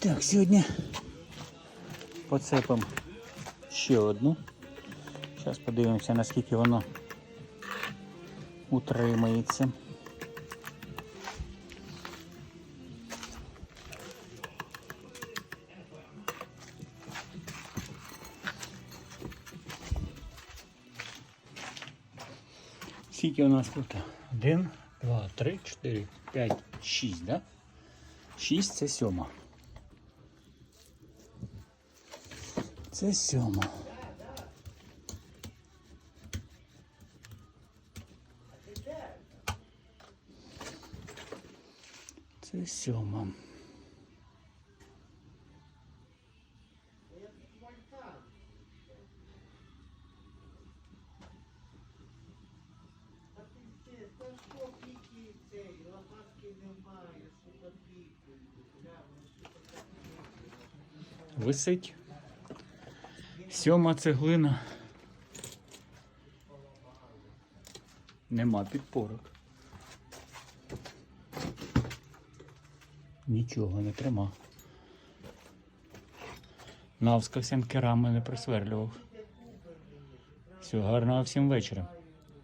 Так, сьогодні поцепимо ще одну. Зараз подивимося, наскільки воно утримається. Скільки у нас тут? Один, два, три, чотири, п'ять, шість, да? Шість це сьома. Це сьома. Це сьома. Висить. Сьома цеглина. Нема підпорок. Нічого не трима. Навскався керами не присверлював. Все, гарного всім вечора.